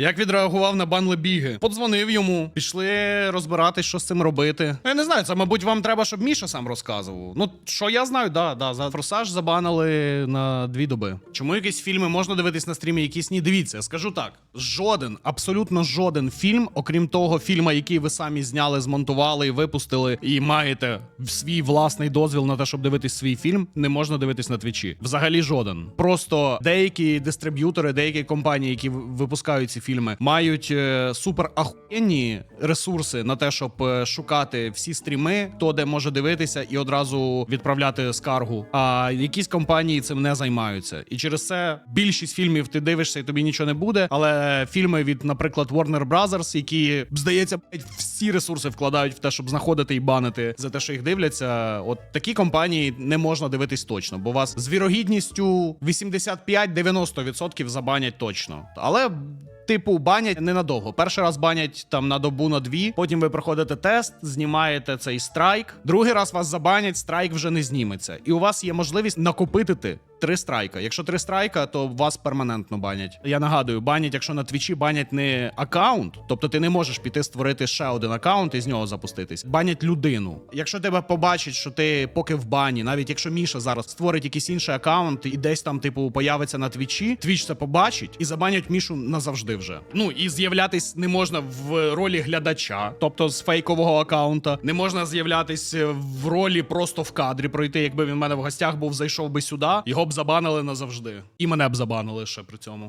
Як відреагував на бан Лебіги? Подзвонив йому, пішли розбиратись, що з цим робити. Я не знаю, це, мабуть, вам треба, щоб Міша сам розказував. Ну, що я знаю, да, да, за форсаж забанили на дві доби. Чому якісь фільми можна дивитись на стрімі, якісь ні? Дивіться, скажу так: жоден, абсолютно жоден фільм, окрім того фільма, який ви самі зняли, змонтували і випустили, і маєте свій власний дозвіл на те, щоб дивитись свій фільм, не можна дивитись на твічі. Взагалі жоден. Просто деякі дистриб'ютори, деякі компанії, які випускають ці фільми, мають е, супер ахуєнні ресурси на те, щоб е, шукати всі стріми, хто де може дивитися і одразу відправляти скаргу. А якісь компанії цим не займаються. І через це більшість фільмів ти дивишся і тобі нічого не буде. Але фільми від, наприклад, Warner Brothers, які здається, всі ресурси вкладають в те, щоб знаходити і банити за те, що їх дивляться. От такі компанії не можна дивитись точно, бо вас з вірогідністю 85-90% забанять точно. Але. Типу, банять ненадовго. Перший раз банять там на добу на дві. Потім ви проходите тест, знімаєте цей страйк. Другий раз вас забанять, страйк вже не зніметься. І у вас є можливість накопити три страйка. Якщо три страйка, то вас перманентно банять. Я нагадую, банять, якщо на твічі банять не аккаунт, тобто ти не можеш піти створити ще один аккаунт і з нього запуститись. Банять людину. Якщо тебе побачить, що ти поки в бані, навіть якщо Міша зараз створить якийсь інший аккаунт і десь там, типу, появиться на твічі, твіч це побачить і забанять Мішу назавжди вже. Ну і з'являтись не можна в ролі глядача, тобто з фейкового аккаунта. Не можна з'являтись в ролі просто в кадрі пройти. Якби він в мене в гостях був, зайшов би сюди, б забанили назавжди. І мене б забанили ще при цьому.